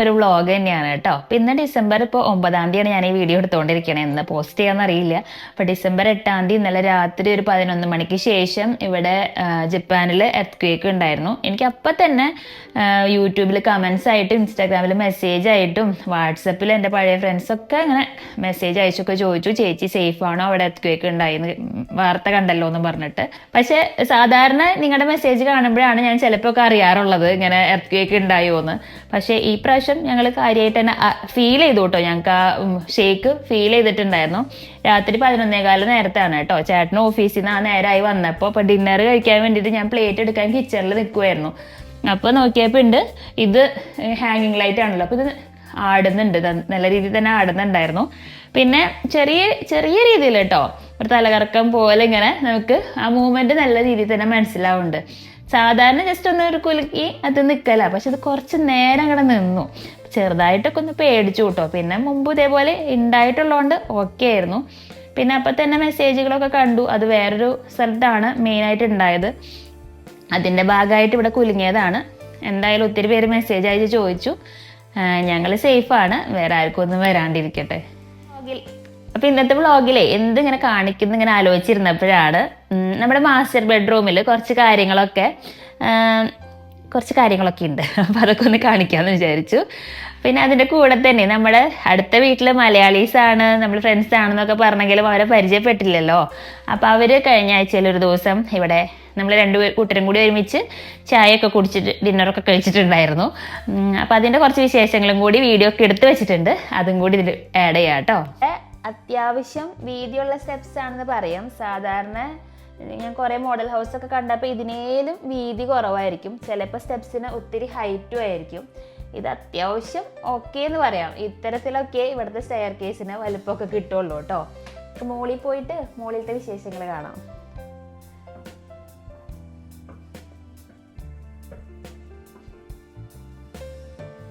ഇന്നും ഒരു വ്ളോഗ് തന്നെയാണ് കേട്ടോ. അപ്പം ഇന്ന് ഡിസംബർ ഇപ്പോൾ ഒമ്പതാം തീയതിയാണ് ഞാൻ ഈ വീഡിയോ എടുത്തുകൊണ്ടിരിക്കണേ എന്ന് പോസ്റ്റ് അറിയില്ല. അപ്പോൾ ഡിസംബർ എട്ടാം തീയതി ഇന്നലെ രാത്രി ഒരു പതിനൊന്ന് മണിക്ക് ശേഷം ഇവിടെ ജപ്പാനിൽ എർത്ത് ക്വേക്ക് ഉണ്ടായിരുന്നു. എനിക്ക് അപ്പം തന്നെ യൂട്യൂബിൽ കമൻസ് ആയിട്ടും ഇൻസ്റ്റാഗ്രാമിൽ മെസ്സേജ് ആയിട്ടും വാട്സപ്പിൽ എന്റെ പഴയ ഫ്രണ്ട്സൊക്കെ അങ്ങനെ മെസ്സേജ് അയച്ചൊക്കെ ചോദിച്ചു. ചേച്ചി സേഫ് ആണോ അവിടെ എർത്ത് ക്വേക്ക് ഉണ്ടായിന്ന് വാർത്ത കണ്ടല്ലോ എന്ന് പറഞ്ഞിട്ട്. പക്ഷേ സാധാരണ നിങ്ങളുടെ മെസ്സേജ് കാണുമ്പോഴാണ് ഞാൻ ചിലപ്പോൾ ഒക്കെ അറിയാറുള്ളത് ഇങ്ങനെ എർത്ത് ക്വേക്ക് ഉണ്ടായോ എന്ന്. പക്ഷേ ഈ പ്രാവശ്യം ഞങ്ങൾ കാര്യമായിട്ട് തന്നെ ഫീൽ ചെയ്തു കേട്ടോ ഞങ്ങൾക്ക് ആ ഷേക്ക് ഫീൽ ചെയ്തിട്ടുണ്ടായിരുന്നു. രാത്രി പതിനൊന്നേകാൽ നേരത്താണ് കേട്ടോ ചേട്ടന് ഓഫീസിൽ നിന്ന് ആ നേരമായി വന്നപ്പോൾ അപ്പോൾ ഡിന്നർ കഴിക്കാൻ വേണ്ടിയിട്ട് ഞാൻ പ്ലേറ്റ് എടുക്കാൻ കിച്ചണിൽ നിൽക്കുമായിരുന്നു അപ്പോൾ നോക്കിയപ്പോൾ ഉണ്ട് ഇത് ഹാങ്ങിങ് ലൈറ്റ് ആണല്ലോ. അപ്പോൾ ഇത് ആടുന്നുണ്ട് നല്ല രീതിയിൽ തന്നെ ആടുന്നുണ്ടായിരുന്നു. പിന്നെ ചെറിയ ചെറിയ രീതിയിൽ കേട്ടോ ഒരു തലകറക്കം പോലെ ഇങ്ങനെ നമുക്ക് ആ മൂവ്മെന്റ് നല്ല രീതിയിൽ തന്നെ മനസ്സിലാവുന്നുണ്ട്. സാധാരണ ജസ്റ്റ് ഒന്ന് ഒരു കുലുക്കി അത് നിൽക്കല പക്ഷെ അത് കുറച്ച് നേരം അങ്ങടെ നിന്നു. ചെറുതായിട്ടൊക്കെ ഒന്ന് പേടിച്ചു കേട്ടോ പിന്നെ മുമ്പ് ഇതേപോലെ ഉണ്ടായിട്ടുള്ളതുകൊണ്ട് ഓക്കെ ആയിരുന്നു. പിന്നെ അപ്പം തന്നെ മെസ്സേജുകളൊക്കെ കണ്ടു. അത് വേറൊരു സ്ഥലത്താണ് മെയിനായിട്ട് ഉണ്ടായത് അതിന്റെ ഭാഗമായിട്ട് ഇവിടെ കുലുങ്ങിയതാണ്. എന്തായാലും ഒത്തിരി പേര് മെസ്സേജ് അയച്ച് ചോദിച്ചു. ഞങ്ങൾ സേഫാണ് വേറെ ആർക്കും ഒന്നും വരാണ്ടിരിക്കട്ടെ. അപ്പൊ ഇന്നത്തെ വ്ളോഗിലെ എന്തിങ്ങനെ കാണിക്കുന്നു ഇങ്ങനെ ആലോചിച്ചിരുന്നപ്പോഴാണ് നമ്മുടെ മാസ്റ്റർ ബെഡ്റൂമിൽ കുറച്ച് കാര്യങ്ങളൊക്കെ കുറച്ച് കാര്യങ്ങളൊക്കെ ഉണ്ട്. അപ്പോൾ അതൊക്കെ ഒന്ന് കാണിക്കാമെന്ന് വിചാരിച്ചു. പിന്നെ അതിന്റെ കൂടെ തന്നെ നമ്മുടെ അടുത്ത വീട്ടിൽ മലയാളീസ് ആണ് നമ്മൾ ഫ്രണ്ട്സ് ആണെന്നൊക്കെ പറഞ്ഞെങ്കിലും അവരെ പരിചയപ്പെട്ടില്ലല്ലോ. അപ്പോൾ അവർ കഴിഞ്ഞ ആഴ്ചയിൽ ഒരു ദിവസം ഇവിടെ നമ്മൾ രണ്ട് കൂട്ടരും കൂടി ഒരുമിച്ച് ചായയൊക്കെ കുടിച്ചിട്ട് ഡിന്നറൊക്കെ കഴിച്ചിട്ടുണ്ടായിരുന്നു. അപ്പോൾ അപ്പൊ അതിന്റെ കുറച്ച് വിശേഷങ്ങളും കൂടി വീഡിയോ ഒക്കെ എടുത്തു വെച്ചിട്ടുണ്ട്. അതും കൂടി ഇതിൽ ആഡ് ചെയ്യാം കേട്ടോ. അത്യാവശ്യം വീതിയുള്ള സ്റ്റെപ്സ് ആണെന്ന് പറയാം. സാധാരണ ഞാൻ കുറേ മോഡൽ ഹൗസ് ഒക്കെ കണ്ടപ്പോൾ ഇതിനേലും വീതി കുറവായിരിക്കും. ചിലപ്പോൾ സ്റ്റെപ്സിന് ഒത്തിരി ഹൈറ്റും ആയിരിക്കും. ഇത് അത്യാവശ്യം ഓക്കെ എന്ന് പറയാം. ഇത്തരത്തിലൊക്കെ ഇവിടുത്തെ സ്റ്റെയർ കേസിന് വലുപ്പമൊക്കെ കിട്ടുള്ളൂ കേട്ടോ. മോളിൽ പോയിട്ട് മോളിലത്തെ വിശേഷങ്ങൾ കാണാം.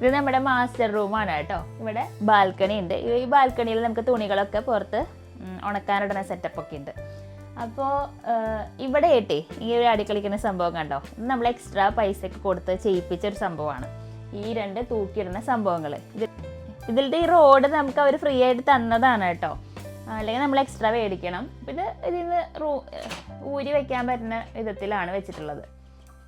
ഇത് നമ്മുടെ മാസ്റ്റർ റൂമാണ് കേട്ടോ. ഇവിടെ ബാൽക്കണി ഉണ്ട്. ഈ ബാൽക്കണിയിൽ നമുക്ക് തുണികളൊക്കെ പുറത്ത് സെറ്റപ്പ് ഒക്കെ ഉണ്ട്. അപ്പോൾ ഇവിടെ ഏട്ടേ ഈ ഒരു അടിക്കളിക്കുന്ന സംഭവം കണ്ടോ? ഇത് നമ്മൾ എക്സ്ട്രാ പൈസ ഒക്കെ കൊടുത്ത് ചെയ്യിപ്പിച്ച ഒരു സംഭവമാണ്. ഈ രണ്ട് തൂക്കിയിടുന്ന സംഭവങ്ങൾ ഇത് ഇതിലത്തെ ഈ റോഡ് നമുക്ക് അവർ ഫ്രീ ആയിട്ട് തന്നതാണ് കേട്ടോ. അല്ലെങ്കിൽ നമ്മൾ എക്സ്ട്രാ മേടിക്കണം. പിന്നെ ഇതിൽ നിന്ന് റൂ ഊരി വെക്കാൻ പറ്റുന്ന വിധത്തിലാണ് വെച്ചിട്ടുള്ളത്.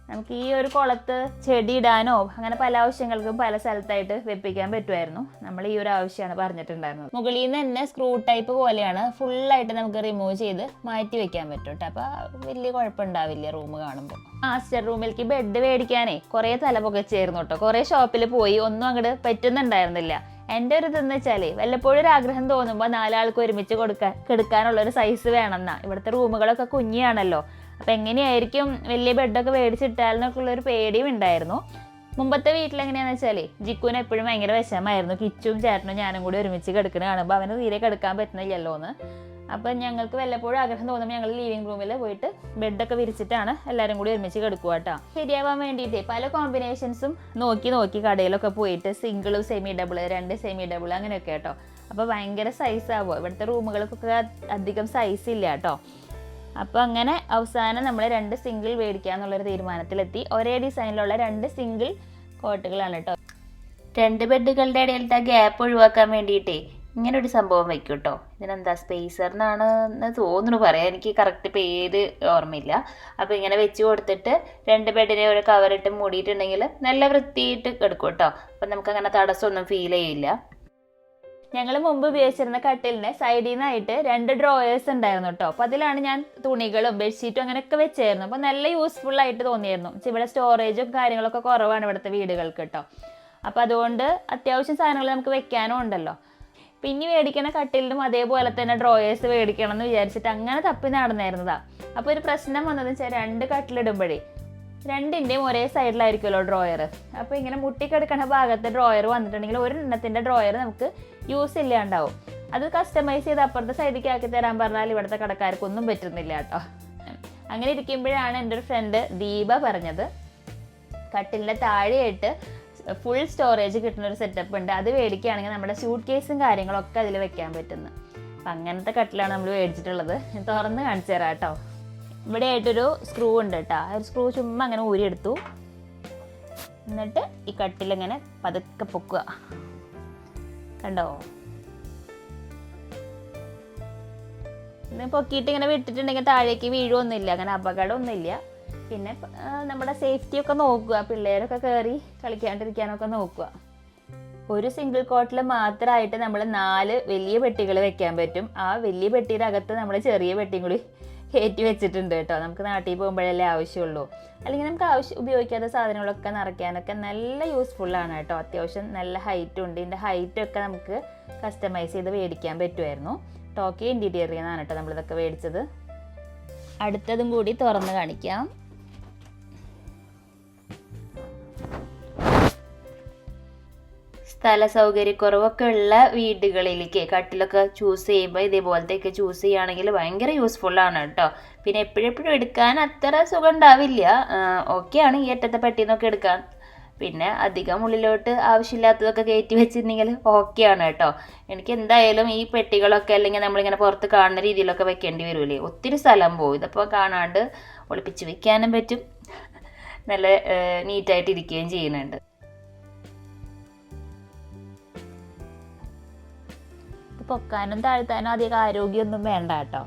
നമുക്ക് ഈ ഒരു കുളത്ത് ചെടി ഇടാനോ അങ്ങനെ പല ആവശ്യങ്ങൾക്കും പല സ്ഥലത്തായിട്ട് വെപ്പിക്കാൻ പറ്റുമായിരുന്നു. നമ്മൾ ഈ ഒരു ആവശ്യമാണ് പറഞ്ഞിട്ടുണ്ടായിരുന്നത്. മുകളിൽ നിന്ന് തന്നെ സ്ക്രൂ ടൈപ്പ് പോലെയാണ് ഫുള്ളായിട്ട് നമുക്ക് റിമൂവ് ചെയ്ത് മാറ്റി വെക്കാൻ പറ്റും കേട്ടോ അപ്പോൾ വലിയ കുഴപ്പമുണ്ടാവില്ല റൂം കാണുമ്പോൾ മാസ്റ്റർ റൂമിലേക്ക് ബെഡ് മേടിക്കാനേ കുറേ തലപുകച്ചായിരുന്നു കേട്ടോ കുറേ ഷോപ്പിൽ പോയി ഒന്നും അങ്ങോട്ട് പറ്റുന്നുണ്ടായിരുന്നില്ല. എന്റെ ഒരു ഇതെന്ന് വെച്ചാൽ വല്ലപ്പോഴും ഒരു ആഗ്രഹം തോന്നുമ്പോൾ നാലാൾക്ക് ഒരുമിച്ച് കൊടുക്കാൻ കെടുക്കാനുള്ള ഒരു സൈസ് വേണമെന്നാ. ഇവിടുത്തെ റൂമുകളൊക്കെ കുഞ്ഞിയാണല്ലോ. അപ്പം എങ്ങനെയായിരിക്കും വലിയ ബെഡൊക്കെ മേടിച്ചിട്ടാലെന്നൊക്കെ ഉള്ളൊരു പേടിയും ഉണ്ടായിരുന്നു. മുമ്പത്തെ വീട്ടിൽ എങ്ങനെയാണെന്ന് വെച്ചാലേ ജിക്കുവിന് എപ്പോഴും ഭയങ്കര വിഷമമായിരുന്നു. കിച്ചും ചേട്ടനും ഞാനും കൂടി ഒരുമിച്ച് കിടക്കുന്ന കാണുമ്പോൾ അവന് തീരെ കിടക്കാൻ പറ്റുന്നില്ലല്ലോ എന്ന് അപ്പം ഞങ്ങൾക്ക് വല്ലപ്പോഴും ആഗ്രഹം തോന്നുമ്പോൾ ഞങ്ങൾ ലിവിങ് റൂമിൽ പോയിട്ട് ബെഡൊക്കെ വിരിച്ചിട്ടാണ് എല്ലാവരും കൂടി ഒരുമിച്ച് കിടക്കുക കേട്ടോ ശരിയാവാൻ വേണ്ടിയിട്ട് പല കോമ്പിനേഷൻസും നോക്കി നോക്കി കടയിലൊക്കെ പോയിട്ട് സിംഗിൾ സെമി ഡബിൾ രണ്ട് സെമി ഡബിൾ അങ്ങനെയൊക്കെ കേട്ടോ അപ്പോൾ ഭയങ്കര സൈസ് ആവുമോ ഇവിടുത്തെ റൂമുകൾക്കൊക്കെ അധികം സൈസ് ഇല്ല കേട്ടോ അപ്പോൾ അങ്ങനെ അവസാനം നമ്മൾ രണ്ട് സിംഗിൾ മേടിക്കുക എന്നുള്ളൊരു തീരുമാനത്തിലെത്തി. ഒരേ ഡിസൈനിലുള്ള രണ്ട് സിംഗിൾ കോട്ടുകളാണ് കേട്ടോ രണ്ട് ബെഡുകളുടെ ഇടയിലത്തെ ഗ്യാപ്പ് ഒഴിവാക്കാൻ വേണ്ടിയിട്ടേ ഇങ്ങനെ ഒരു സംഭവം വെക്കും കേട്ടോ ഇതിനെന്താ സ്പേസർ എന്നാണ് എന്ന് തോന്നുന്നു പറയാം എനിക്ക് കറക്റ്റ് പേര് ഓർമ്മയില്ല. അപ്പോൾ ഇങ്ങനെ വെച്ച് കൊടുത്തിട്ട് രണ്ട് ബെഡിനെ ഒരു കവറിട്ട് മൂടിയിട്ടുണ്ടെങ്കിൽ നല്ല വൃത്തിയിട്ട് എടുക്കും കേട്ടോ അപ്പം നമുക്ക് അങ്ങനെ തടസ്സമൊന്നും ഫീൽ ചെയ്യില്ല. ഞങ്ങൾ മുമ്പ് ഉപയോഗിച്ചിരുന്ന കട്ടിലിന് സൈഡിൽ നിന്നായിട്ട് രണ്ട് ഡ്രോയേഴ്സ് ഉണ്ടായിരുന്നു കേട്ടോ അപ്പോൾ അതിലാണ് ഞാൻ തുണികളും ബെഡ്ഷീറ്റും അങ്ങനെയൊക്കെ വെച്ചായിരുന്നു അപ്പോൾ നല്ല യൂസ്ഫുൾ ആയിട്ട് തോന്നിയിരുന്നു. പക്ഷേ ഇവിടെ സ്റ്റോറേജും കാര്യങ്ങളൊക്കെ കുറവാണ് ഇവിടുത്തെ വീടുകൾക്ക് കേട്ടോ അപ്പോൾ അതുകൊണ്ട് അത്യാവശ്യം സാധനങ്ങൾ നമുക്ക് വെക്കാനും ഉണ്ടല്ലോ. പിന്നെ മേടിക്കുന്ന കട്ടിലിനും അതേപോലെ തന്നെ ഡ്രോയേഴ്സ് മേടിക്കണം എന്ന് വിചാരിച്ചിട്ട് അങ്ങനെ തപ്പി നടന്നായിരുന്നതാ. അപ്പോൾ ഒരു പ്രശ്നം വന്നതെന്ന് വെച്ചാൽ രണ്ട് കട്ടിലിടുമ്പോഴേ രണ്ടിന്റെയും ഒരേ സൈഡിലായിരിക്കുമല്ലോ ഡ്രോയർ അപ്പോൾ ഇങ്ങനെ മുട്ടിക്കെടുക്കണ ഭാഗത്ത് ഡ്രോയർ വന്നിട്ടുണ്ടെങ്കിൽ ഒരു ഒരെണ്ണത്തിന്റെ ഡ്രോയർ നമുക്ക് യൂസ് ഇല്ലാണ്ടാവും. അത് കസ്റ്റമൈസ് ചെയ്ത് അപ്പുറത്തെ സൈഡിലേക്ക് ആക്കി തരാൻ പറഞ്ഞാൽ ഇവിടുത്തെ കടക്കാർക്കൊന്നും പറ്റുന്നില്ല കേട്ടോ. അങ്ങനെ ഇരിക്കുമ്പോഴാണ് എന്റെ ഒരു ഫ്രണ്ട് ദീപ പറഞ്ഞത്. കട്ടിലിന്റെ താഴെയായിട്ട് ഫുൾ സ്റ്റോറേജ് കിട്ടുന്ന ഒരു സെറ്റപ്പ് ഉണ്ട്. അത് മേടിക്കുകയാണെങ്കിൽ നമ്മുടെ സ്യൂട്ട് കേസും കാര്യങ്ങളൊക്കെ അതിൽ വെക്കാൻ പറ്റുന്നു. അപ്പം അങ്ങനത്തെ കട്ടിലാണ് നമ്മൾ മേടിച്ചിട്ടുള്ളത്. തുറന്ന് കാണിച്ചു തരാം കേട്ടോ. ഇവിടെ ആയിട്ടൊരു സ്ക്രൂ ഉണ്ട് കേട്ടോ ഒരു സ്ക്രൂ ചുമ്മാ അങ്ങനെ ഊരിയെടുത്തു. എന്നിട്ട് ഈ കട്ടിലിങ്ങനെ പതുക്കെ പൊക്കുക. കണ്ടോ? പൊക്കിയിട്ട് ഇങ്ങനെ വിട്ടിട്ടുണ്ടെങ്കിൽ താഴേക്ക് വീഴുമൊന്നുമില്ല അങ്ങനെ അപകടമൊന്നുമില്ല. പിന്നെ നമ്മുടെ സേഫ്റ്റി ഒക്കെ നോക്കുക. പിള്ളേരൊക്കെ കയറി കളിക്കാണ്ടിരിക്കാനൊക്കെ നോക്കുക. ഒരു സിംഗിൾ കോട്ടിൽ മാത്രമായിട്ട് നമ്മൾ നാല് വലിയ പെട്ടികൾ വെക്കാൻ പറ്റും. ആ വലിയ പെട്ടിയുടെ അകത്ത് നമ്മൾ ചെറിയ പെട്ടിയും കൂടി കയറ്റി വെച്ചിട്ടുണ്ട് കേട്ടോ. നമുക്ക് നാട്ടിൽ പോകുമ്പോഴല്ലേ ആവശ്യമുള്ളൂ. അല്ലെങ്കിൽ നമുക്ക് ആവശ്യം ഉപയോഗിക്കാത്ത സാധനങ്ങളൊക്കെ നിറയ്ക്കാനൊക്കെ നല്ല യൂസ്ഫുൾ ആണ് കേട്ടോ. അത്യാവശ്യം നല്ല ഹൈറ്റും ഉണ്ട്. ഇതിന്റെ ഹൈറ്റൊക്കെ നമുക്ക് കസ്റ്റമൈസ് ചെയ്ത് മേടിക്കാൻ പറ്റുമായിരുന്നു. ടോക്കിയോ ഇന്റീരിയറിൽ നിന്നാണ് കേട്ടോ നമ്മളിതൊക്കെ മേടിച്ചത്. അടുത്തതും കൂടി തുറന്ന് കാണിക്കാം. സ്ഥല സൗകര്യക്കുറവൊക്കെ ഉള്ള വീടുകളിലേക്ക് കട്ടിലൊക്കെ ചൂസ് ചെയ്യുമ്പോൾ ഇതേപോലത്തെ ഇതേപോലത്തെയൊക്കെ ചൂസ് ചെയ്യുകയാണെങ്കിൽ ഭയങ്കര യൂസ്ഫുൾ ആണ് കേട്ടോ. പിന്നെ എപ്പോഴെപ്പോഴും എടുക്കാൻ അത്ര സുഖം ഉണ്ടാവില്ല ഓക്കെയാണ് ഈ അറ്റത്തെ പെട്ടിന്നൊക്കെ എടുക്കാൻ. പിന്നെ അധികം ഉള്ളിലോട്ട് ആവശ്യമില്ലാത്തതൊക്കെ കയറ്റി വെച്ചിട്ടുണ്ടെങ്കിൽ ഓക്കെയാണ് കേട്ടോ. എനിക്ക് എന്തായാലും ഈ പെട്ടികളൊക്കെ അല്ലെങ്കിൽ നമ്മളിങ്ങനെ പുറത്ത് കാണുന്ന രീതിയിലൊക്കെ വെക്കേണ്ടി വരൂലേ. ഒത്തിരി സ്ഥലം പോകും ഇതിപ്പോൾ കാണാണ്ട് ഒളിപ്പിച്ച് വെക്കാനും പറ്റും. നല്ല നീറ്റായിട്ട് ഇരിക്കുകയും ചെയ്യുന്നുണ്ട്. പൊക്കാനും താഴ്ത്താനും അധികം ആരോഗ്യമൊന്നും വേണ്ട കേട്ടോ.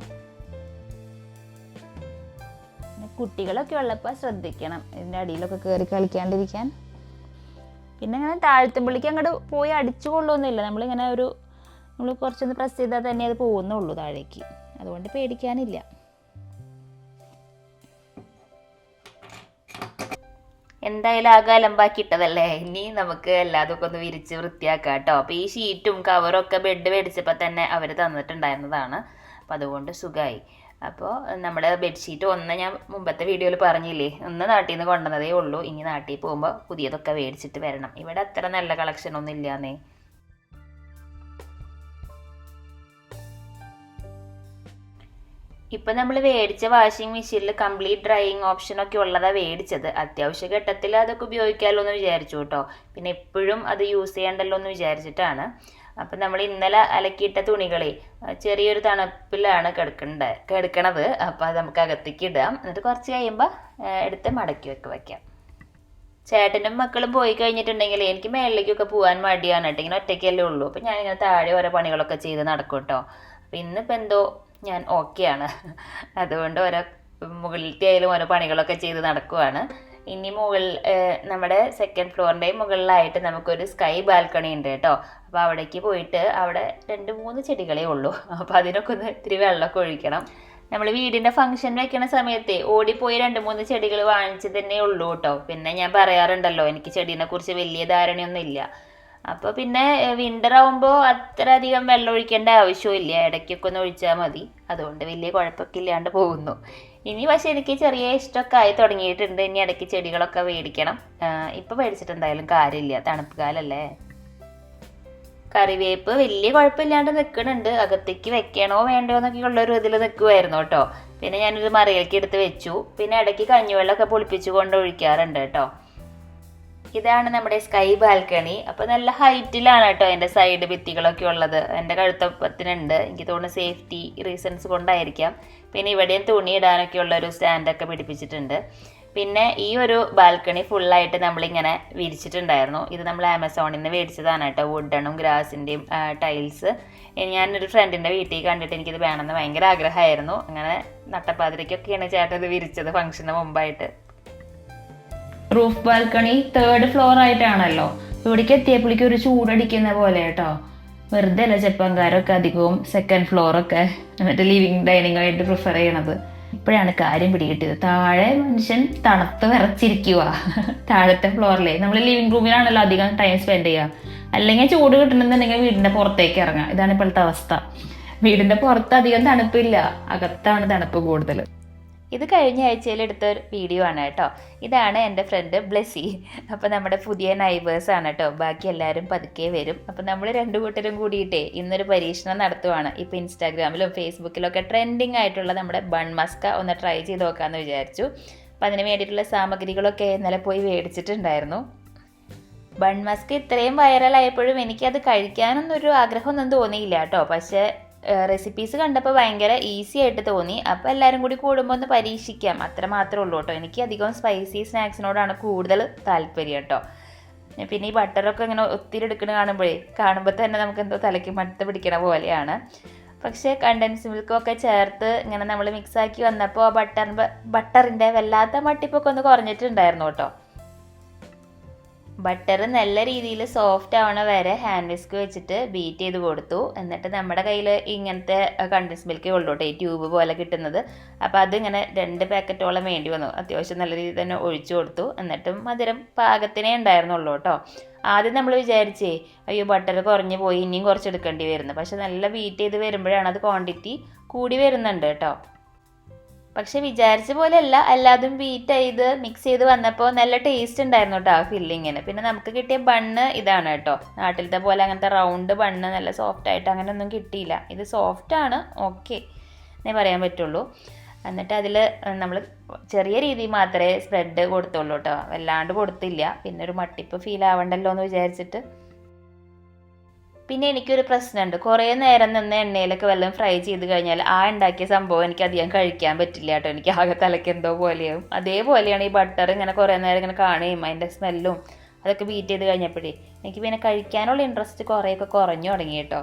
കുട്ടികളൊക്കെ ഉള്ളപ്പോൾ ശ്രദ്ധിക്കണം. ഇതിന്റെ അടിയിലൊക്കെ കയറി കളിക്കാണ്ടിരിക്കാൻ. പിന്നെ ഇങ്ങനെ താഴ്ത്തുമ്പോഴേക്ക് അങ്ങോട്ട് പോയി അടിച്ചു കൊള്ളൊന്നുമില്ല. നമ്മളിങ്ങനെ ഒരു നമ്മൾ കുറച്ചൊന്ന് പ്രസ് ചെയ്താൽ തന്നെ അത് പോകുന്നുള്ളൂ താഴേക്ക്. അതുകൊണ്ട് പേടിക്കാനില്ല. എന്തായാലും ആ ആകെ അലമ്പാക്കിയിട്ടതല്ലേ? ഇനി നമുക്ക് എല്ലാതൊക്കെ ഒന്ന് വിരിച്ച് വൃത്തിയാക്കാം കേട്ടോ. അപ്പോൾ ഈ ഷീറ്റും കവറും ഒക്കെ ബെഡ് മേടിച്ചപ്പോൾ തന്നെ അവർ തന്നിട്ടുണ്ടായിരുന്നതാണ്. അപ്പോൾ അതുകൊണ്ട് സുഖമായി അപ്പോൾ നമ്മുടെ ബെഡ്ഷീറ്റ് ഒന്ന് ഞാൻ മുമ്പത്തെ വീഡിയോയിൽ പറഞ്ഞില്ലേ? ഒന്ന് നാട്ടിൽ നിന്ന് കൊണ്ടുവന്നതേ ഉള്ളൂ. ഇനി നാട്ടിൽ പോകുമ്പോൾ പുതിയതൊക്കെ മേടിച്ചിട്ട് വരണം. ഇവിടെ അത്ര നല്ല കളക്ഷൻ ഒന്നും ഇല്ലാന്നേ. ഇപ്പം നമ്മൾ മേടിച്ച വാഷിംഗ് മെഷീനിൽ കംപ്ലീറ്റ് ഡ്രൈയിങ് ഓപ്ഷൻ ഒക്കെ ഉള്ളതാണ് മേടിച്ചത് അത്യാവശ്യ ഘട്ടത്തിൽ അതൊക്കെ ഉപയോഗിക്കാമല്ലോ എന്ന് വിചാരിച്ചു കേട്ടോ പിന്നെ എപ്പോഴും അത് യൂസ് ചെയ്യണ്ടല്ലോ എന്ന് വിചാരിച്ചിട്ടാണ്. അപ്പം നമ്മൾ ഇന്നലെ അലക്കിയിട്ട തുണികളെ ചെറിയൊരു തണുപ്പിലാണ് കിടക്കണ്ട കിടക്കണത്. അപ്പോൾ അത് നമുക്ക് അകത്തേക്ക് ഇടാം. എന്നിട്ട് കുറച്ച് കഴിയുമ്പോൾ എടുത്ത് മടക്കി വെക്ക് വയ്ക്കാം ചേട്ടനും മക്കളും പോയി കഴിഞ്ഞിട്ടുണ്ടെങ്കിൽ എനിക്ക് മേളിലേക്കൊക്കെ പോകാൻ മടിയാണ്. കേട്ടോ ഇങ്ങനെ ഒറ്റയ്ക്കല്ലേ ഉള്ളൂ. ഞാൻ ഞാനിങ്ങനെ താഴെ ഓരോ പണികളൊക്കെ ചെയ്ത് നടക്കും കേട്ടോ അപ്പം ഇന്നിപ്പോൾ എന്തോ ഞാൻ ഓക്കെയാണ്. അതുകൊണ്ട് ഓരോ മുകളിലത്തെ ആയാലും ഓരോ പണികളൊക്കെ ചെയ്ത് നടക്കുവാണ്. ഇനി മുകൾ നമ്മുടെ സെക്കൻഡ് ഫ്ലോറിന്റെയും മുകളിലായിട്ട് നമുക്കൊരു സ്കൈ ബാൽക്കണി ഉണ്ട് കേട്ടോ. അപ്പോൾ അവിടേക്ക് പോയിട്ട് അവിടെ രണ്ട് മൂന്ന് ചെടികളേ ഉള്ളൂ. അപ്പോൾ അതിനൊക്കെ ഒന്ന് ഇത്തിരി വെള്ളമൊക്കെ ഒഴിക്കണം. നമ്മൾ വീടിന്റെ ഫംഗ്ഷൻ വെക്കണ സമയത്ത് ഓടിപ്പോയി രണ്ട് മൂന്ന് ചെടികൾ വാങ്ങിച്ചു തന്നെ ഉള്ളൂ കേട്ടോ. പിന്നെ ഞാൻ പറയാറുണ്ടല്ലോ എനിക്ക് ചെടീനെ കുറിച്ച് വലിയ ധാരണയൊന്നും ഇല്ല അപ്പോൾ പിന്നെ വിന്റർ ആവുമ്പോ അത്ര അധികം വെള്ളം ഒഴിക്കേണ്ട ആവശ്യമില്ല ഇടയ്ക്കൊക്കെ ഒന്ന് ഒഴിച്ചാൽ മതി. അതുകൊണ്ട് വലിയ കുഴപ്പമൊക്കെ ഇല്ലാണ്ട് പോകുന്നു. ഇനി പക്ഷേ എനിക്ക് ചെറിയ ഇഷ്ടമൊക്കെ ആയി തുടങ്ങിയിട്ടുണ്ട്. ഇനി ഇടയ്ക്ക് ചെടികളൊക്കെ മേടിക്കണം. ഇപ്പോൾ മേടിച്ചിട്ട് എന്തായാലും കാര്യമില്ല. തണുപ്പ് കാലല്ലേ. കറിവേപ്പ് വലിയ കുഴപ്പമില്ലാണ്ട് നിൽക്കുന്നുണ്ട് അകത്തേക്ക് വെക്കണോ വേണ്ടോ എന്നൊക്കെ ഉള്ളൊരു ഇതിൽ നിൽക്കുമായിരുന്നു കേട്ടോ. പിന്നെ ഞാനൊരു മറികൾക്ക് എടുത്ത് വെച്ചു. പിന്നെ ഇടയ്ക്ക് കഞ്ഞിവെള്ളമൊക്കെ പൊളിപ്പിച്ചു കൊണ്ട് ഒഴിക്കാറുണ്ട് കേട്ടോ. ഇതാണ് നമ്മുടെ സ്കൈ ബാൽക്കണി അപ്പോൾ നല്ല ഹൈറ്റിലാണ് കേട്ടോ എന്റെ സൈഡ് ഭിത്തികളൊക്കെ ഉള്ളത്. എന്റെ കഴുത്തപ്പത്തിനുണ്ട്. എനിക്ക് തോന്നുന്നു സേഫ്റ്റി റീസൺസ് കൊണ്ടായിരിക്കാം. പിന്നെ ഇവിടെയും തുണി ഇടാനൊക്കെ ഉള്ള ഒരു സ്റ്റാൻഡൊക്കെ പിടിപ്പിച്ചിട്ടുണ്ട്. പിന്നെ ഈ ഒരു ബാൽക്കണി ഫുള്ളായിട്ട് നമ്മളിങ്ങനെ വിരിച്ചിട്ടുണ്ടായിരുന്നു. ഇത് നമ്മൾ ആമസോണിൽ നിന്ന് മേടിച്ചതാണ് കേട്ടോ. വുഡണും ഗ്രാസിന്റെയും ടൈൽസ് ഞാനൊരു ഫ്രണ്ടിന്റെ വീട്ടിൽ കണ്ടിട്ട് എനിക്കിത് വേണമെന്ന് ഭയങ്കര ആഗ്രഹമായിരുന്നു. അങ്ങനെ നട്ടപ്പാതിരയ്ക്കൊക്കെയാണ് ചേട്ടൻ ഇത് വിരിച്ചത് ഫംഗ്ഷന് മുമ്പായിട്ട്. റൂഫ് ബാൽക്കണി തേർഡ് ഫ്ലോർ ആയിട്ടാണല്ലോ. ഇവിടേക്ക് എത്തിയപ്പോഴേക്കും ഒരു ചൂടടിക്കുന്ന പോലെ കേട്ടോ. വെറുതെ അല്ല ചെപ്പങ്കാരൊക്കെ അധികവും സെക്കൻഡ് ഫ്ലോറൊക്കെ മറ്റേ ലിവിങ് ഡൈനിങ് ആയിട്ട് പ്രിഫർ ചെയ്യണത്. ഇപ്പോഴാണ് കാര്യം പിടികിട്ടിയത്. താഴെ മനുഷ്യൻ തണുത്ത് വിറച്ചിരിക്കുക താഴത്തെ ഫ്ലോറിലെ നമ്മൾ ലിവിങ് റൂമിലാണല്ലോ അധികം ടൈം സ്പെൻഡ് ചെയ്യുക. അല്ലെങ്കിൽ ചൂട് കിട്ടണമെന്നുണ്ടെങ്കിൽ വീടിന്റെ പുറത്തേക്ക് ഇറങ്ങാം ഇതാണ് ഇപ്പോഴത്തെ അവസ്ഥ. വീടിന്റെ പുറത്ത് അധികം തണുപ്പില്ല. അകത്താണ് തണുപ്പ് കൂടുതൽ ഇത് കഴിഞ്ഞ ആഴ്ചയിൽ എടുത്ത വീഡിയോ ആണ് കേട്ടോ. ഇതാണ് എന്റെ ഫ്രണ്ട് ബ്ലെസ്സി. അപ്പോൾ നമ്മുടെ പുതിയ നൈബേഴ്സ് ആണ് കേട്ടോ. ബാക്കി എല്ലാവരും പതുക്കെ വരും. അപ്പോൾ നമ്മൾ രണ്ടു കൂട്ടരും കൂടിയിട്ടേ ഇന്നൊരു പരീക്ഷണം നടത്തുവാണ്. ഇപ്പോൾ ഇൻസ്റ്റാഗ്രാമിലും ഫേസ്ബുക്കിലും ഒക്കെ ട്രെൻഡിങ് ആയിട്ടുള്ള നമ്മുടെ ബൺ മസ്ക ഒന്ന് ട്രൈ ചെയ്ത് നോക്കാമെന്ന് വിചാരിച്ചു. അപ്പോൾ അതിന് വേണ്ടിയിട്ടുള്ള സാമഗ്രികളൊക്കെ ഇന്നലെ പോയി മേടിച്ചിട്ടുണ്ടായിരുന്നു. ബൺ മസ്ക് ഇത്രയും വൈറലായപ്പോഴും എനിക്കത് കഴിക്കാനൊന്നും ഒരു ആഗ്രഹമൊന്നും തോന്നിയില്ല കേട്ടോ. പക്ഷേ റെസിപ്പീസ് കണ്ടപ്പോൾ ഭയങ്കര ഈസി ആയിട്ട് തോന്നി. അപ്പോൾ എല്ലാവരും കൂടി കൂടുമ്പോൾ ഒന്ന് പരീക്ഷിക്കാം. അത്ര മാത്രമേ ഉള്ളൂ കേട്ടോ. എനിക്ക് അധികം സ്പൈസി സ്നാക്സിനോടാണ് കൂടുതൽ താല്പര്യം കേട്ടോ. പിന്നെ ഈ ബട്ടറൊക്കെ ഇങ്ങനെ ഒത്തിരി എടുക്കണ കാണുമ്പോഴേ കാണുമ്പോൾ തന്നെ നമുക്ക് എന്തോ തലയ്ക്ക് മടുത്ത് പിടിക്കണ പോലെയാണ്. പക്ഷേ കണ്ടൻസ് മിൽക്കൊക്കെ ചേർത്ത് ഇങ്ങനെ നമ്മൾ മിക്സാക്കി വന്നപ്പോൾ ബട്ടർ ബട്ടറിന്റെ വല്ലാത്ത മട്ടിപ്പൊക്കെ ഒന്ന് കുറഞ്ഞിട്ടുണ്ടായിരുന്നു കേട്ടോ. ബട്ടർ നല്ല രീതിയിൽ സോഫ്റ്റ് ആവണ വരെ ഹാൻഡ് വിസ്ക് വെച്ചിട്ട് ബീറ്റ് ചെയ്ത് കൊടുത്തു. എന്നിട്ട് നമ്മുടെ കയ്യിൽ ഇങ്ങനത്തെ കണ്ടൻസ് മിൽക്ക് കേട്ടോ ഈ ട്യൂബ് പോലെ കിട്ടുന്നത്. അപ്പോൾ അതിങ്ങനെ രണ്ട് പാക്കറ്റോളം വേണ്ടി വന്നു. അത്യാവശ്യം നല്ല രീതിയിൽ തന്നെ ഒഴിച്ചു കൊടുത്തു. എന്നിട്ടും മധുരം പാകത്തിനേ ഉണ്ടായിരുന്നുള്ളൂ കേട്ടോ ആദ്യം നമ്മൾ വിചാരിച്ചേ അയ്യോ ബട്ടർ കുറഞ്ഞു പോയി ഇനിയും കുറച്ച് എടുക്കേണ്ടി വരുന്നു. പക്ഷെ നല്ല ബീറ്റ് ചെയ്ത് വരുമ്പോഴാണ് അത് ക്വാണ്ടിറ്റി കൂടി വരുന്നുണ്ട് കേട്ടോ പക്ഷെ വിചാരിച്ച പോലെ അല്ല എല്ലാതും ബീറ്റ് ചെയ്ത് മിക്സ് ചെയ്ത് വന്നപ്പോൾ നല്ല ടേസ്റ്റ് ഉണ്ടായിരുന്നു കേട്ടോ ആ ഫില്ലിങ്ങിന് പിന്നെ നമുക്ക് കിട്ടിയ ബണ്ണ് ഇതാണ് കേട്ടോ നാട്ടിലത്തെ പോലെ അങ്ങനത്തെ റൗണ്ട് ബണ്ണ് നല്ല സോഫ്റ്റ് ആയിട്ട് അങ്ങനെ ഒന്നും കിട്ടിയില്ല. ഇത് സോഫ്റ്റ് ആണ്. ഓക്കെ എന്നേ പറയാൻ പറ്റുള്ളൂ. എന്നിട്ട് അതിൽ നമ്മൾ ചെറിയ രീതിയിൽ മാത്രമേ സ്പ്രെഡ് കൊടുത്തുള്ളൂ കേട്ടോ വല്ലാണ്ട് കൊടുത്തില്ല. പിന്നെ ഒരു മട്ടിപ്പ് ഫീൽ ആവണ്ടല്ലോ എന്ന് വിചാരിച്ചിട്ട് പിന്നെ എനിക്കൊരു പ്രശ്നമുണ്ട്. കുറേ നേരം നിന്ന് എണ്ണയിലൊക്കെ വല്ലതും ഫ്രൈ ചെയ്ത് കഴിഞ്ഞാൽ ആ ഉണ്ടാക്കിയ സംഭവം എനിക്ക് അധികം കഴിക്കാൻ പറ്റില്ല കേട്ടോ. എനിക്ക് ആകെ തലയ്ക്ക് എന്തോ പോലെയാവും. അതേപോലെയാണ് ഈ ബട്ടർ ഇങ്ങനെ കുറേ നേരം ഇങ്ങനെ കാണുകയും അതിന്റെ സ്മെല്ലും അതൊക്കെ ബീറ്റ് ചെയ്ത് കഴിഞ്ഞപ്പോഴേ എനിക്ക് പിന്നെ കഴിക്കാനുള്ള ഇൻട്രസ്റ്റ് കുറേയൊക്കെ കുറഞ്ഞു തുടങ്ങി കേട്ടോ.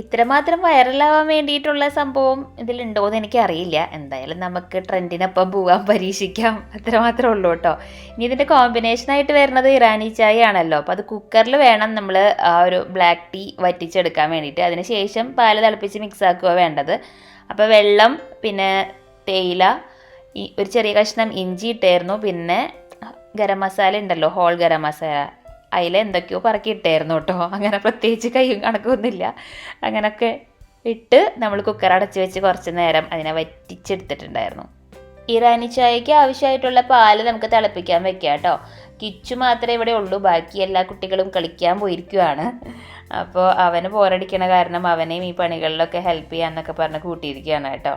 ഇത്രമാത്രം വൈറലാവാൻ വേണ്ടിയിട്ടുള്ള സംഭവം ഇതിലുണ്ടോയെന്ന് എനിക്കറിയില്ല. എന്തായാലും നമുക്ക് ട്രെൻഡിനൊപ്പം പോകാൻ പരീക്ഷിക്കാം. അത്ര മാത്രമേ ഉള്ളൂ കേട്ടോ. ഇനി ഇതിന്റെ കോമ്പിനേഷനായിട്ട് വരുന്നത് ഇറാനി ചായ ആണല്ലോ അപ്പോൾ അത് കുക്കറിൽ വേണം നമ്മൾ ആ ഒരു ബ്ലാക്ക് ടീ വറ്റിച്ചെടുക്കാൻ വേണ്ടിയിട്ട്. അതിനുശേഷം പാൽ തിളപ്പിച്ച് മിക്സ് ആക്കുക വേണ്ടത്. അപ്പോൾ വെള്ളം പിന്നെ തേയില ഒരു ചെറിയ കഷ്ണം ഇഞ്ചി ഇട്ടായിരുന്നു. പിന്നെ ഗരം മസാല ഉണ്ടല്ലോ ഹോൾ ഗരം മസാല. അതിൽ എന്തൊക്കെയോ പറക്കി ഇട്ടായിരുന്നു കേട്ടോ അങ്ങനെ പ്രത്യേകിച്ച് കയ്യും കണക്കൊന്നുമില്ല അങ്ങനൊക്കെ ഇട്ട് നമ്മൾ കുക്കർ അടച്ച് വെച്ച് കുറച്ച് നേരം അതിനെ വറ്റിച്ചെടുത്തിട്ടുണ്ടായിരുന്നു. ഇറാനി ചായക്ക് ആവശ്യമായിട്ടുള്ള പാൽ നമുക്ക് തിളപ്പിക്കാൻ വെക്കാം കേട്ടോ കിച്ചു മാത്രമേ ഇവിടെ ഉള്ളൂ. ബാക്കി എല്ലാ കുട്ടികളും കളിക്കാൻ പോയിരിക്കുവാണ്. അപ്പോൾ അവന് ബോറടിക്കണ കാരണം അവനെയും ഈ പണികളിലൊക്കെ ഹെൽപ്പ് ചെയ്യാന്നൊക്കെ പറഞ്ഞ് കൂട്ടിയിരിക്കുകയാണ് കേട്ടോ.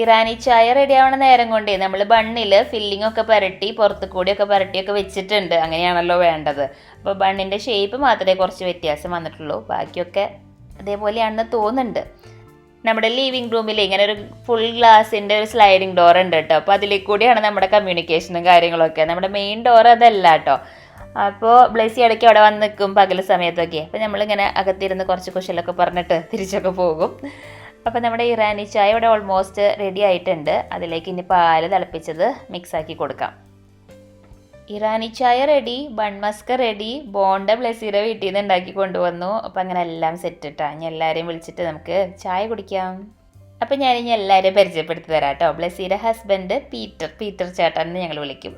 ഇറാനി ചായ റെഡി ആവണ നേരം കൊണ്ടേ നമ്മൾ ബണ്ണിൽ ഫില്ലിംഗ് ഒക്കെ പുരട്ടി പുറത്ത് കൂടിയൊക്കെ പുരട്ടിയൊക്കെ വെച്ചിട്ടുണ്ട്. അങ്ങനെയാണല്ലോ വേണ്ടത്. അപ്പോൾ ബണ്ണിന്റെ ഷേപ്പ് മാത്രമേ കുറച്ച് വ്യത്യാസം വന്നിട്ടുള്ളൂ. ബാക്കിയൊക്കെ അതേപോലെയാണെന്ന് തോന്നുന്നുണ്ട്. നമ്മുടെ ലിവിങ് റൂമിൽ ഇങ്ങനെ ഒരു ഫുൾ ഗ്ലാസിന്റെ ഒരു സ്ലൈഡിങ് ഡോർ ഉണ്ട് കേട്ടോ. അപ്പോൾ അതിലേക്ക് കൂടിയാണ് നമ്മുടെ കമ്മ്യൂണിക്കേഷനും കാര്യങ്ങളൊക്കെ. നമ്മുടെ മെയിൻ ഡോർ അതല്ല കേട്ടോ. അപ്പോൾ ബ്ലേസി ഇടയ്ക്ക് അവിടെ വന്ന് നിൽക്കും പകൽ സമയത്തൊക്കെ. അപ്പോൾ നമ്മളിങ്ങനെ അകത്തിരുന്ന് കുറച്ച് കുശലൊക്കെ പറഞ്ഞിട്ട് തിരിച്ചൊക്കെ പോകും. അപ്പോൾ നമ്മുടെ ഇറാനി ചായ ഇവിടെ ഓൾമോസ്റ്റ് റെഡി ആയിട്ടുണ്ട്. അതിലേക്ക് ഇനി പാൽ തിളപ്പിച്ചത് മിക്സാക്കി കൊടുക്കാം. ഇറാനി ചായ റെഡി ബൺമസ്ക റെഡി ബോണ്ട ബ്ലസീറ വീട്ടിൽ നിന്ന് ഉണ്ടാക്കി കൊണ്ടുവന്നു. അപ്പം അങ്ങനെ എല്ലാം സെറ്റ് ഇട്ടാ. ഞാൻ എല്ലാവരെയും വിളിച്ചിട്ട് നമുക്ക് ചായ കുടിക്കാം. അപ്പം ഞാൻ ഇനി എല്ലാവരെയും പരിചയപ്പെടുത്തി തരാം കേട്ടോ ബ്ലസീര ഹസ്ബൻഡ് പീറ്റർ പീറ്റർ ചേട്ടൻ എന്ന് ഞങ്ങൾ വിളിക്കും.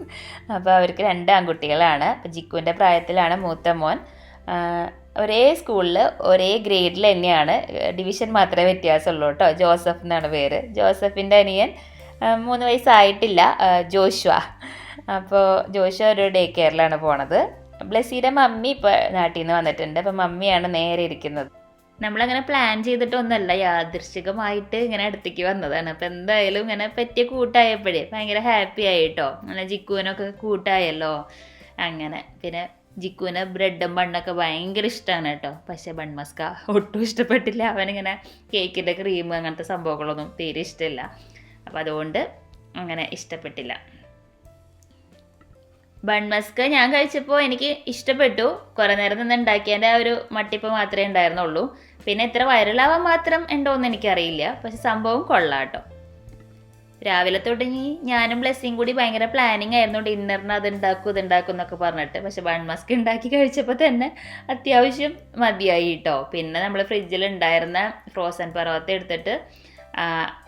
അപ്പോൾ അവർക്ക് രണ്ട് ആൺകുട്ടികളാണ്. അപ്പോൾ ജിക്കുവിന്റെ പ്രായത്തിലാണ് മൂത്ത മോൻ. ഒരേ സ്കൂളിൽ ഒരേ ഗ്രേഡിൽ തന്നെയാണ് ഡിവിഷൻ മാത്രമേ വ്യത്യാസമുള്ളൂ കേട്ടോ. ജോസഫ് എന്നാണ് പേര്. ജോസഫിന്റെ അനിയൻ മൂന്ന് വയസ്സായിട്ടില്ല ജോഷുവ. അപ്പോൾ ജോഷു ഒരു ഡേ കെയറിലാണ് പോണത്. ബ്ലസ്സിയുടെ മമ്മി ഇപ്പോൾ നാട്ടിൽ നിന്ന് വന്നിട്ടുണ്ട്. അപ്പോൾ മമ്മിയാണ് നേരെ ഇരിക്കുന്നത്. നമ്മളങ്ങനെ പ്ലാൻ ചെയ്തിട്ടൊന്നുമല്ല യാദൃശികമായിട്ട് ഇങ്ങനെ അടുത്തേക്ക് വന്നതാണ്. അപ്പം എന്തായാലും ഇങ്ങനെ പറ്റിയ കൂട്ടായപ്പോഴേ ഭയങ്കര ഹാപ്പി ആയിട്ടോ അങ്ങനെ ജിക്കുവിനൊക്കെ കൂട്ടായല്ലോ അങ്ങനെ. പിന്നെ ജിക്കുവിന് ബ്രെഡും ബണ്ണൊക്കെ ഭയങ്കര ഇഷ്ടമാണ് കേട്ടോ. പക്ഷേ ബൺമസ്ക ഒട്ടും ഇഷ്ടപ്പെട്ടില്ല. അവനിങ്ങനെ കേക്കിന്റെ ക്രീം അങ്ങനത്തെ സംഭവങ്ങളൊന്നും തീരെ ഇഷ്ടമില്ല. അപ്പോൾ അതുകൊണ്ട് അങ്ങനെ ഇഷ്ടപ്പെട്ടില്ല. ബൺമസ്ക ഞാൻ കഴിച്ചപ്പോൾ എനിക്ക് ഇഷ്ടപ്പെട്ടു. കുറേ നേരം നിന്ന് ഉണ്ടാക്കിയതിന്റെ ആ ഒരു മട്ടിപ്പ് മാത്രമേ ഉണ്ടായിരുന്നുള്ളൂ. പിന്നെ ഇത്ര വൈറലാവാൻ മാത്രം ഉണ്ടോ എന്ന് എനിക്കറിയില്ല. പക്ഷെ സംഭവം കൊള്ളാം കേട്ടോ. രാവിലെ തുടങ്ങി ഞാനും ബ്ലെസ്സിയും കൂടി ഭയങ്കര പ്ലാനിങ് ആയിരുന്നു ഡിന്നറിന് അത് ഉണ്ടാക്കും ഇത് ഉണ്ടാക്കും എന്നൊക്കെ പറഞ്ഞിട്ട്. പക്ഷെ ബൺ മസ്ക് ഉണ്ടാക്കി കഴിച്ചപ്പോൾ തന്നെ അത്യാവശ്യം മതിയായി കേട്ടോ പിന്നെ നമ്മൾ ഫ്രിഡ്ജിൽ ഉണ്ടായിരുന്ന ഫ്രോസൺ പർവത്തെ എടുത്തിട്ട്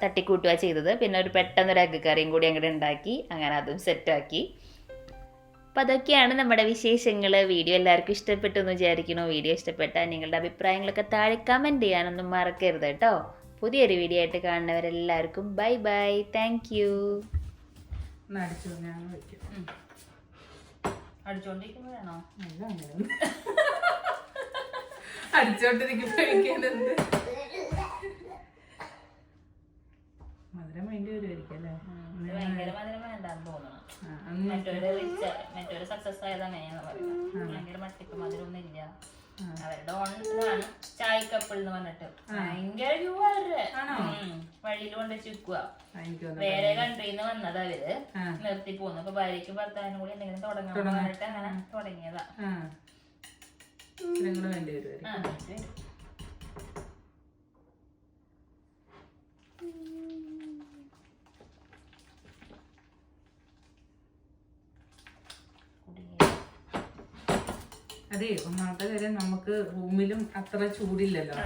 തട്ടിക്കൂട്ടുക ചെയ്തത്. പിന്നെ ഒരു പെട്ടെന്നൊരു എഗ് കറിയും കൂടി അങ്ങോട്ട് ഉണ്ടാക്കി അങ്ങനെ അതും സെറ്റാക്കി അപ്പം അതൊക്കെയാണ് നമ്മുടെ വിശേഷങ്ങൾ വീഡിയോ എല്ലാവർക്കും ഇഷ്ടപ്പെട്ടു എന്ന് വിചാരിക്കുന്നു. വീഡിയോ ഇഷ്ടപ്പെട്ടാൽ നിങ്ങളുടെ അഭിപ്രായങ്ങളൊക്കെ താഴെ കമന്റ് ചെയ്യാനൊന്നും മറക്കരുത് കേട്ടോ പുതിയൊരു വീഡിയോ ആയിട്ട് കാണുന്നവരെല്ലാവർക്കും ബൈ ബൈ താങ്ക് യു ഒന്ന് അടിച്ചോണ്ടിരിക്കുമ്പോഴാണോ? മധുരം വേണ്ടി വരുമായിരിക്കും അല്ലേ ഭയങ്കര മധുരം വേണ്ടാന്ന് തോന്നണം. മറ്റൊരു റിച്ച് മറ്റൊരു സക്സസ് ആയത് അങ്ങനെയാന്ന് പറയുന്നത്. ഭയങ്കര മട്ടിപ്പ് മധുരമൊന്നും ഇല്ല അവരുടെ ഓൺ ഇതാണ് ചായ കപ്പിൾ എന്ന് പറഞ്ഞിട്ട് ഭയങ്കര വ്യൂ അവരുടെ. വഴിയിൽ കൊണ്ട് ചുക്കുക വേറെ കൺട്രിന്ന് വന്നത് അവർ നിർത്തി പോന്നു. അപ്പൊ ഭാര്യയ്ക്ക് ഭർത്താവിനും കൂടി എന്തെങ്കിലും തുടങ്ങാൻ പറഞ്ഞിട്ട് അങ്ങനെ തുടങ്ങിയതാ. വേണ്ടി വരുമായിരിക്കും ആ, ഇത് കുടുങ്ങി. അതെ ഒന്നാമത്തെ കാര്യം നമുക്ക് റൂമിലും അത്ര ചൂടില്ലല്ലോ.